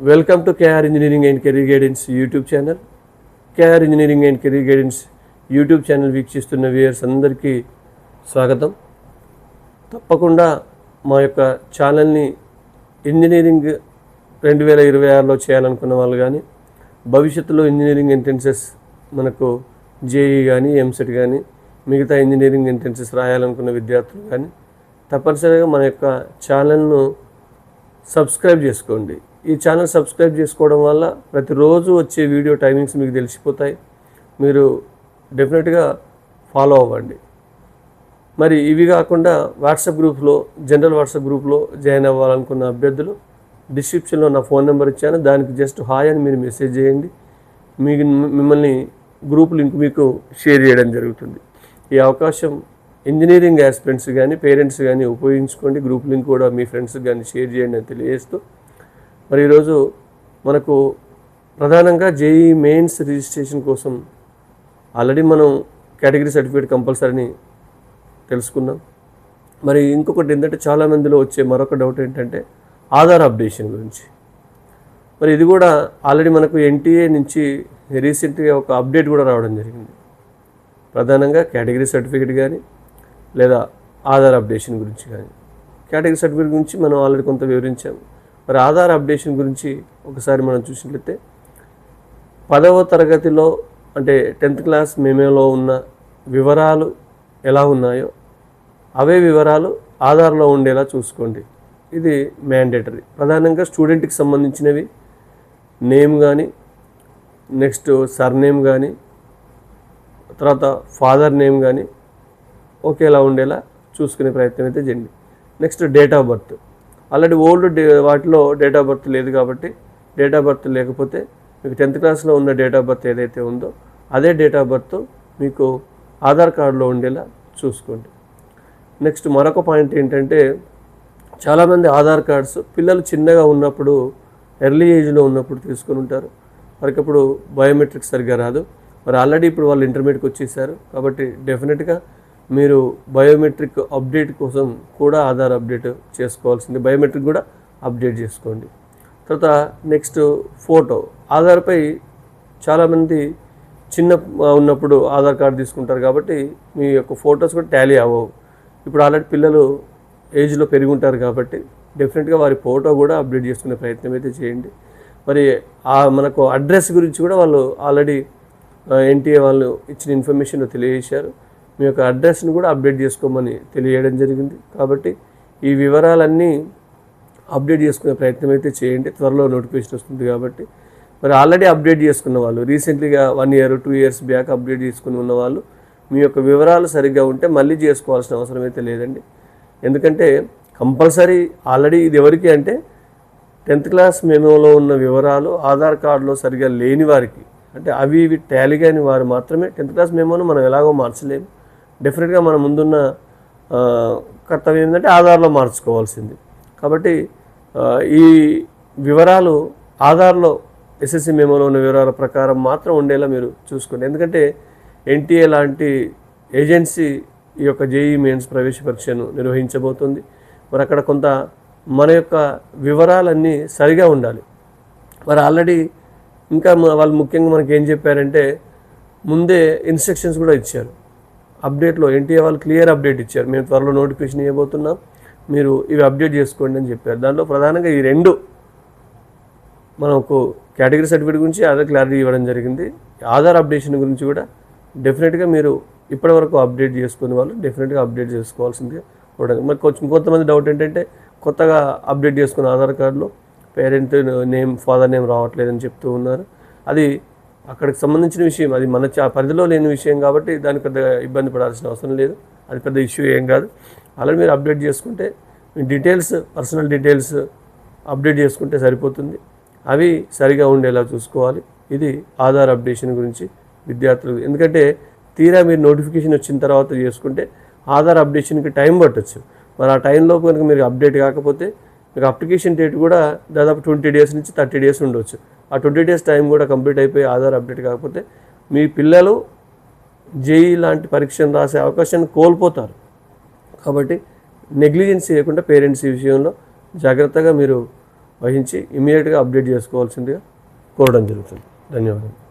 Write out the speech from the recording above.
Welcome to KR engineering and career guidance YouTube channel KR engineering and career guidance YouTube channel వీక్షిస్తున్న viewers అందరికీ స్వాగతం. తప్పకుండా మా యొక్క ఛానల్ని ఇంజనీరింగ్ రెండు వేల ఇరవై ఆరులో చేయాలనుకున్న వాళ్ళు కానీ భవిష్యత్తులో ఇంజనీరింగ్ ఎంట్రెన్సెస్ మనకు జేఈ కానీ ఎంసెట్ కానీ మిగతా ఇంజనీరింగ్ ఎంట్రెన్సెస్ రాయాలనుకున్న విద్యార్థులు కానీ తప్పనిసరిగా మన యొక్క ఛానల్ను సబ్స్క్రైబ్ చేసుకోండి. ఈ ఛానల్ సబ్స్క్రైబ్ చేసుకోవడం వల్ల ప్రతిరోజు వచ్చే వీడియో టైమింగ్స్ మీకు తెలిసిపోతాయి. మీరు డెఫినెట్గా ఫాలో అవ్వండి. మరి ఇవి కాకుండా వాట్సాప్ గ్రూప్లో జనరల్ వాట్సాప్ గ్రూప్లో జాయిన్ అవ్వాలనుకున్న అభ్యర్థులు డిస్క్రిప్షన్లో నా ఫోన్ నెంబర్ ఇచ్చాను. దానికి జస్ట్ హాయ్ అని మీరు మెసేజ్ చేయండి. మీకు మిమ్మల్ని గ్రూప్ లింక్ మీకు షేర్ చేయడం జరుగుతుంది. ఈ అవకాశం ఇంజనీరింగ్ యాస్పిరెంట్స్ కానీ పేరెంట్స్ కానీ ఉపయోగించుకోండి. గ్రూప్ లింక్ కూడా మీ ఫ్రెండ్స్కి కానీ షేర్ చేయండి అని తెలియజేస్తూ మరి ఈరోజు మనకు ప్రధానంగా జేఈ మెయిన్స్ రిజిస్ట్రేషన్ కోసం ఆల్రెడీ మనం కేటగిరీ సర్టిఫికేట్ కంపల్సరీని తెలుసుకున్నాం. మరి ఇంకొకటి ఏంటంటే చాలామందిలో వచ్చే మరొక డౌట్ ఏంటంటే ఆధార్ అప్డేషన్ గురించి. మరి ఇది కూడా ఆల్రెడీ మనకు ఎన్టీఏ నుంచి రీసెంట్గా ఒక అప్డేట్ కూడా రావడం జరిగింది. ప్రధానంగా కేటగిరీ సర్టిఫికేట్ కానీ లేదా ఆధార్ అప్డేషన్ గురించి కానీ. కేటగిరీ సర్టిఫికేట్ గురించి మనం ఆల్రెడీ కొంత వివరించాము మరి ఆధార్ అప్డేషన్ గురించి ఒకసారి మనం చూసినట్లయితే పదవ తరగతిలో అంటే టెన్త్ క్లాస్ మేమేలో ఉన్న వివరాలు ఎలా ఉన్నాయో అవే వివరాలు ఆధార్లో ఉండేలా చూసుకోండి. ఇది మ్యాండేటరీ ప్రధానంగా స్టూడెంట్కి సంబంధించినవి నేమ్ కానీ నెక్స్ట్ సర్నేమ్ కానీ తర్వాత ఫాదర్ నేమ్ కానీ ఒకేలా ఉండేలా చూసుకునే ప్రయత్నం అయితే చేయండి. Next date of birth already old డే వాటిలో డేట్ ఆఫ్ బర్త్ లేదు కాబట్టి డేట్ ఆఫ్ బర్త్ లేకపోతే మీకు టెన్త్ క్లాస్లో ఉన్న డేట్ ఆఫ్ బర్త్ ఏదైతే ఉందో అదే డేట్ ఆఫ్ బర్త్ మీకు ఆధార్ కార్డులో ఉండేలా చూసుకోండి. నెక్స్ట్ మరొక పాయింట్ ఏంటంటే చాలామంది ఆధార్ కార్డ్స్ పిల్లలు చిన్నగా ఉన్నప్పుడు ఎర్లీ ఏజ్లో ఉన్నప్పుడు తీసుకొని ఉంటారు. వారికి అప్పుడు బయోమెట్రిక్ సరిగ్గా రాదు. మరి ఆల్రెడీ ఇప్పుడు వాళ్ళు ఇంటర్మీడియట్కి వచ్చేసారు కాబట్టి డెఫినెట్గా మీరు బయోమెట్రిక్ అప్డేట్ కోసం కూడా ఆధార్ అప్డేట్ చేసుకోవాల్సింది. బయోమెట్రిక్ కూడా అప్డేట్ చేసుకోండి. తర్వాత నెక్స్ట్ ఫోటో. ఆధార్పై చాలామంది చిన్న ఉన్నప్పుడు ఆధార్ కార్డు తీసుకుంటారు కాబట్టి మీ యొక్క ఫొటోస్ కూడా టాలీ అవ్వవు. ఇప్పుడు ఆల్రెడీ పిల్లలు ఏజ్లో పెరిగి ఉంటారు కాబట్టి డెఫినెట్గా వారి ఫోటో కూడా అప్డేట్ చేసుకునే ప్రయత్నం అయితే చేయండి. మరి ఆ మనకు అడ్రస్ గురించి కూడా వాళ్ళు ఆల్రెడీ ఎన్టీఏ వాళ్ళు ఇచ్చిన ఇన్ఫర్మేషన్ తెలియజేశారు. మీ యొక్క అడ్రస్ని కూడా అప్డేట్ చేసుకోమని తెలియడం జరిగింది. కాబట్టి ఈ వివరాలన్నీ అప్డేట్ చేసుకునే ప్రయత్నం అయితే చేయండి. త్వరలో నోటిఫికేషన్ వస్తుంది కాబట్టి. మరి ఆల్రెడీ అప్డేట్ చేసుకున్న వాళ్ళు రీసెంట్లీగా one year two years back update చేసుకుని ఉన్న వాళ్ళు మీ యొక్క వివరాలు సరిగ్గా ఉంటే మళ్ళీ చేసుకోవాల్సిన అవసరం అయితే లేదండి. ఎందుకంటే కంపల్సరీ ఆల్రెడీ ఇది ఎవరికి అంటే టెన్త్ క్లాస్ మెమోలో ఉన్న వివరాలు ఆధార్ కార్డులో సరిగా లేని వారికి అంటే అవి ఇవి టాలీ కాని వారు మాత్రమే టెన్త్ క్లాస్ మెమోను మనం ఎలాగో మార్చలేము. డెఫినెట్గా మన ముందున్న కర్తవ్యం ఏంటంటే ఆధార్లో మార్చుకోవాల్సింది. కాబట్టి ఈ వివరాలు ఆధార్లో ఎస్ఎస్సి మెమోలో ఉన్న వివరాల ప్రకారం మాత్రం ఉండేలా మీరు చూసుకోండి. ఎందుకంటే ఎన్టీఏ లాంటి ఏజెన్సీ ఈ యొక్క జేఈ మెయిన్స్ ప్రవేశ పరీక్షను నిర్వహించబోతుంది. మరి అక్కడ కొంత మన యొక్క వివరాలన్నీ సరిగా ఉండాలి. మరి ఆల్రెడీ ఇంకా వాళ్ళు ముఖ్యంగా మనకి ఏం చెప్పారంటే ముందే ఇన్స్ట్రక్షన్స్ కూడా ఇచ్చారు. అప్డేట్లో ఎన్టీఏ వాళ్ళు క్లియర్ అప్డేట్ ఇచ్చారు. మేము త్వరలో నోటిఫికేషన్ ఇవ్వబోతున్నాం. మీరు ఇవి అప్డేట్ చేసుకోండి అని చెప్పారు. దాంట్లో ప్రధానంగా ఈ రెండు మనకు కేటగిరీ సర్టిఫికేట్ గురించి ఆధార్ క్లారిటీ ఇవ్వడం జరిగింది. ఆధార్ అప్డేషన్ గురించి కూడా డెఫినెట్గా మీరు ఇప్పటివరకు అప్డేట్ చేసుకునే వాళ్ళు డెఫినెట్గా అప్డేట్ చేసుకోవాల్సిందిగా ఉండదు మరి కొంచెం కొంతమంది డౌట్ ఏంటంటే కొత్తగా అప్డేట్ చేసుకున్న ఆధార్ కార్డులో పేరెంట్ నేమ్ ఫాదర్ నేమ్ రావట్లేదని చెప్తూ ఉన్నారు. అది అక్కడికి సంబంధించిన విషయం అది మన చా- పరిధిలో లేని విషయం కాబట్టి దానికి పెద్ద ఇబ్బంది పడాల్సిన అవసరం లేదు. అది పెద్ద ఇష్యూ ఏం కాదు. అలాగే మీరు అప్డేట్ చేసుకుంటే మీ డీటెయిల్స్ పర్సనల్ డీటెయిల్స్ అప్డేట్ చేసుకుంటే సరిపోతుంది. అవి సరిగా ఉండేలా చూసుకోవాలి. ఇది ఆధార్ అప్డేషన్ గురించి విద్యార్థులు. ఎందుకంటే తీరా మీరు నోటిఫికేషన్ వచ్చిన తర్వాత చేసుకుంటే ఆధార్ అప్డేషన్కి టైం పట్టచ్చు. మరి ఆ టైంలో కనుక మీరు అప్డేట్ కాకపోతే మీకు అప్లికేషన్ డేట్ కూడా దాదాపు ట్వంటీ డేస్ నుంచి థర్టీ డేస్ ఉండొచ్చు. ఆ ట్వంటీ డేస్ టైం కూడా కంప్లీట్ అయిపోయి ఆధార్ అప్డేట్ కాకపోతే మీ పిల్లలు జేఈ లాంటి పరీక్షను రాసే అవకాశాన్ని కోల్పోతారు. కాబట్టి నెగ్లిజెన్స్ చేయకుండా పేరెంట్స్ ఈ విషయంలో జాగ్రత్తగా మీరు వహించి ఇమీడియట్గా అప్డేట్ చేసుకోవాల్సిందిగా కోరడం జరుగుతుంది. ధన్యవాదాలు.